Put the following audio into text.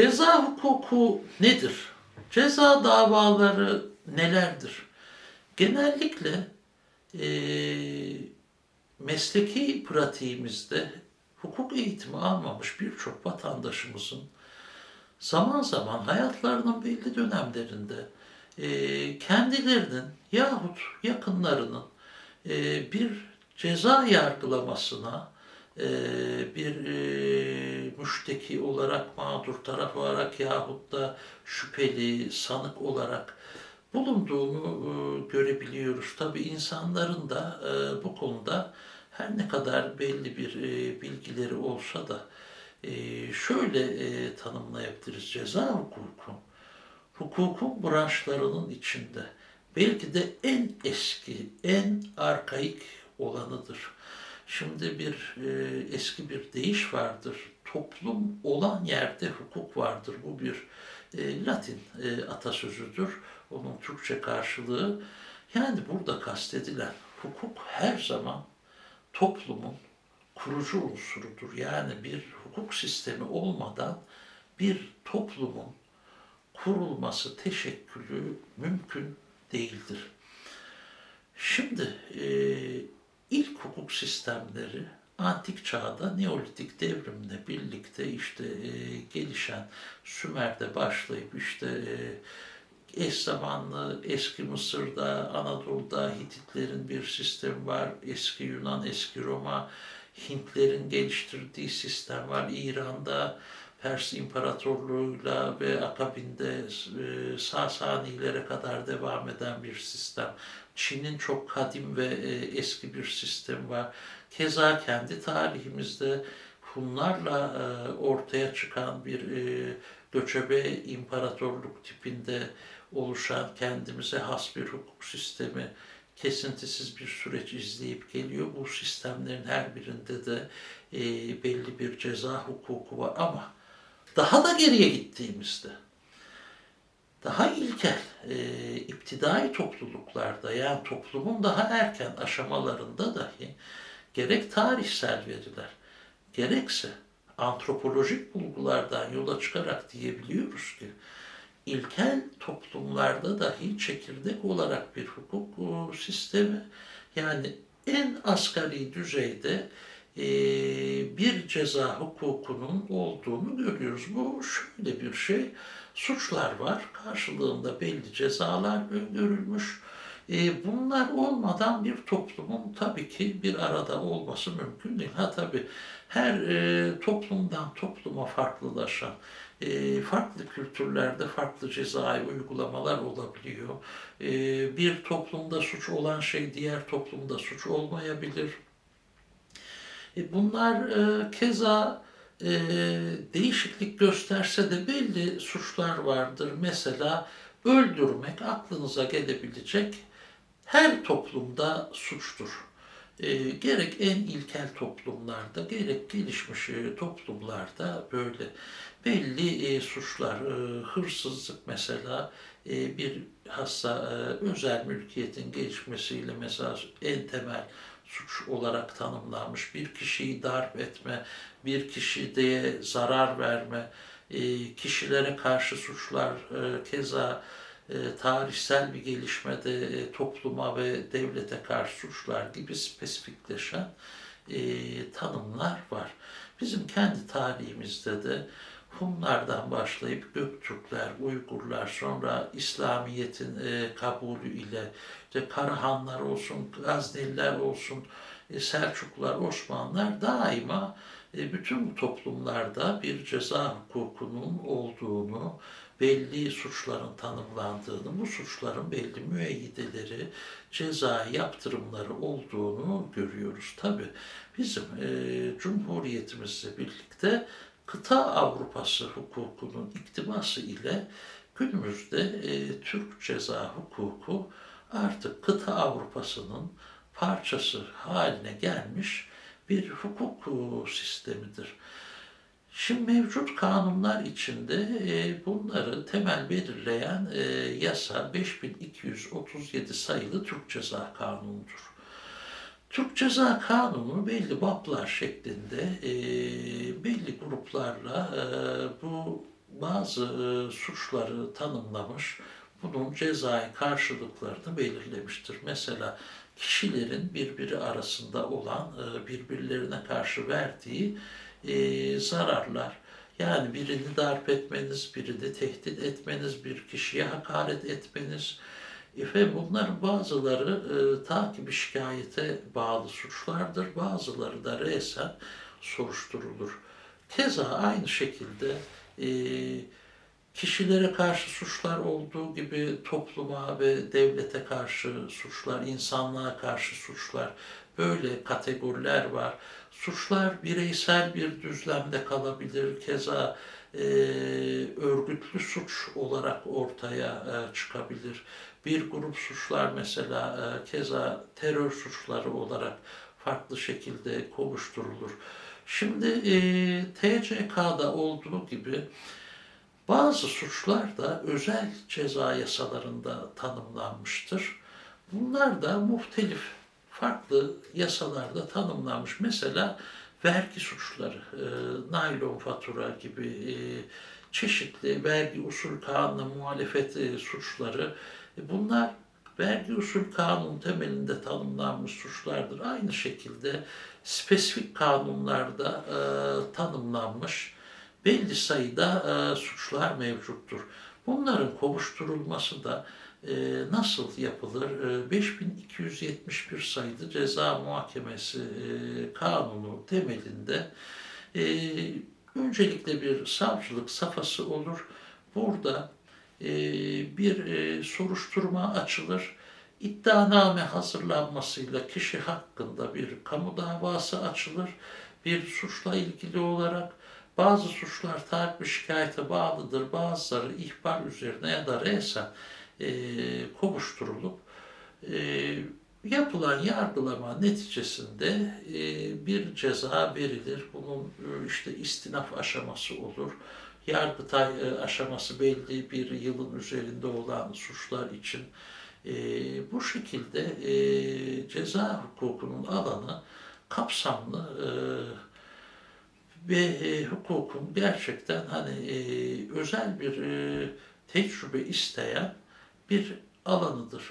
Ceza hukuku nedir? Ceza davaları nelerdir? Genellikle eee, mesleki pratiğimizde hukuk eğitimi almamış birçok vatandaşımızın zaman zaman hayatlarının belli dönemlerinde eee, kendilerinin yahut yakınlarının eee, bir ceza yargılamasına bir eee, müşteki olarak, mağdur taraf olarak yahut da şüpheli, sanık olarak bulunduğunu eee, görebiliyoruz. Tabii insanların da bu konuda her ne kadar belli bir bilgileri olsa da şöyle tanımlayabiliriz ceza hukuku. Hukukun branşlarının içinde belki de en eski, en arkaik olanıdır. Şimdi bir e, eski bir deyiş vardır. Toplum olan yerde hukuk vardır. Bu bir e, Latin e, atasözüdür. Onun Türkçe karşılığı. Yani burada kastedilen hukuk her zaman toplumun kurucu unsurudur. Yani bir hukuk sistemi olmadan bir toplumun kurulması, teşekkülü mümkün değildir. Şimdi e, ilk hukuk sistemleri antik çağda Neolitik devrimle birlikte işte e, gelişen Sümer'de başlayıp işte e, eş zamanlı eski Mısır'da, Anadolu'da Hititlerin bir sistemi var, eski Yunan, eski Roma, Hintlerin geliştirdiği sistem var, İran'da Pers İmparatorluğu'yla ve akabinde e, Sasanilere kadar devam eden bir sistem. Çin'in çok kadim ve e, eski bir sistemi var. Keza kendi tarihimizde Hunlarla e, ortaya çıkan bir e, göçebe imparatorluk tipinde oluşan kendimize has bir hukuk sistemi kesintisiz bir süreç izleyip geliyor. Bu sistemlerin her birinde de belli bir ceza hukuku var ama daha da geriye gittiğimizde daha ilkel, e, iptidai topluluklarda yani toplumun daha erken aşamalarında dahi gerek tarihsel veriler gerekse antropolojik bulgulardan yola çıkarak diyebiliyoruz ki ilkel toplumlarda dahi çekirdek olarak bir hukuk e, sistemi yani en asgari düzeyde e, bir ceza hukukunun olduğunu görüyoruz. Bu şöyle bir şey, suçlar var, karşılığında belli cezalar öngörülmüş. E, bunlar olmadan bir toplumun tabii ki bir arada olması mümkün değil. Ha tabii her e, toplumdan topluma farklılaşan, e, farklı kültürlerde farklı cezai uygulamalar olabiliyor. Bir toplumda suç olan şey diğer toplumda suç olmayabilir. Bunlar e, keza e, değişiklik gösterse de belli suçlar vardır. Mesela öldürmek aklınıza gelebilecek her toplumda suçtur. E, gerek en ilkel toplumlarda gerek gelişmiş e, toplumlarda böyle belli e, suçlar, e, hırsızlık mesela e, bir hassa e, özel mülkiyetin gelişmesiyle mesela en temel suç olarak tanımlanmış. Bir kişiyi darp etme, bir kişiye zarar verme, e, kişilere karşı suçlar e, keza e, tarihsel bir gelişmede topluma ve devlete karşı suçlar gibi spesifikleşen tanımlar var. Bizim kendi tarihimizde de Hunlardan başlayıp Göktürkler, Uygurlar, sonra İslamiyet'in e, kabulü ile işte Karahanlar olsun, Gazneliler olsun, e, Selçuklular, Osmanlılar daima e, bütün bu toplumlarda bir ceza hukukunun olduğunu, belli suçların tanımlandığını, bu suçların belli müeyyideleri, ceza yaptırımları olduğunu görüyoruz. Tabi bizim e, Cumhuriyetimizle birlikte kıta Avrupası hukukunun iktiması ile günümüzde e, Türk ceza hukuku artık kıta Avrupası'nın parçası haline gelmiş bir hukuk e, sistemidir. Şimdi mevcut kanunlar içinde e, bunları temel belirleyen e, yasa 5237 sayılı Türk Ceza Kanunu'dur. Türk Ceza Kanunu belli baplar şeklinde e, belli gruplarla e, bu bazı e, suçları tanımlamış, bunun cezai karşılıklarını belirlemiştir. Mesela kişilerin birbiri arasında olan e, birbirlerine karşı verdiği e, zararlar. Yani birini darp etmeniz, birini tehdit etmeniz, bir kişiye hakaret etmeniz. Efendim bunların bazıları e, takibi şikayete bağlı suçlardır, bazıları da resen soruşturulur. Keza aynı şekilde e, kişilere karşı suçlar olduğu gibi topluma ve devlete karşı suçlar, insanlığa karşı suçlar, böyle kategoriler var. Suçlar bireysel bir düzlemde kalabilir. Keza e, örgütlü suç olarak ortaya e, çıkabilir. Bir grup suçlar mesela e, keza terör suçları olarak farklı şekilde kovuşturulur. Şimdi e, TCK'da olduğu gibi bazı suçlar da özel ceza yasalarında tanımlanmıştır. Bunlar da muhtelif farklı yasalarda tanımlanmış. Mesela vergi suçları, e, naylon fatura gibi e, çeşitli vergi usul kanuna muhalefet e, suçları. E, bunlar vergi usul kanun temelinde tanımlanmış suçlardır. Aynı şekilde spesifik kanunlarda e, tanımlanmış belli sayıda e, suçlar mevcuttur. Bunların kovuşturulması da nasıl yapılır? E, 5271 sayılı ceza muhakemesi e, kanunu temelinde e, öncelikle bir savcılık safhası olur. Burada e, bir soruşturma açılır. İddianame hazırlanmasıyla kişi hakkında bir kamu davası açılır. Bir suçla ilgili olarak bazı suçlar takip şikayete bağlıdır. Bazıları ihbar üzerine ya da resen e, kovuşturulup e, yapılan yargılama neticesinde e, bir ceza verilir. Bunun e, işte istinaf aşaması olur. Yargıtay e, aşaması belli bir yılın üzerinde olan suçlar için e, bu şekilde e, ceza hukukunun alanı kapsamlı e, ve e, hukukun gerçekten hani e, özel bir e, tecrübe isteyen bir alanıdır.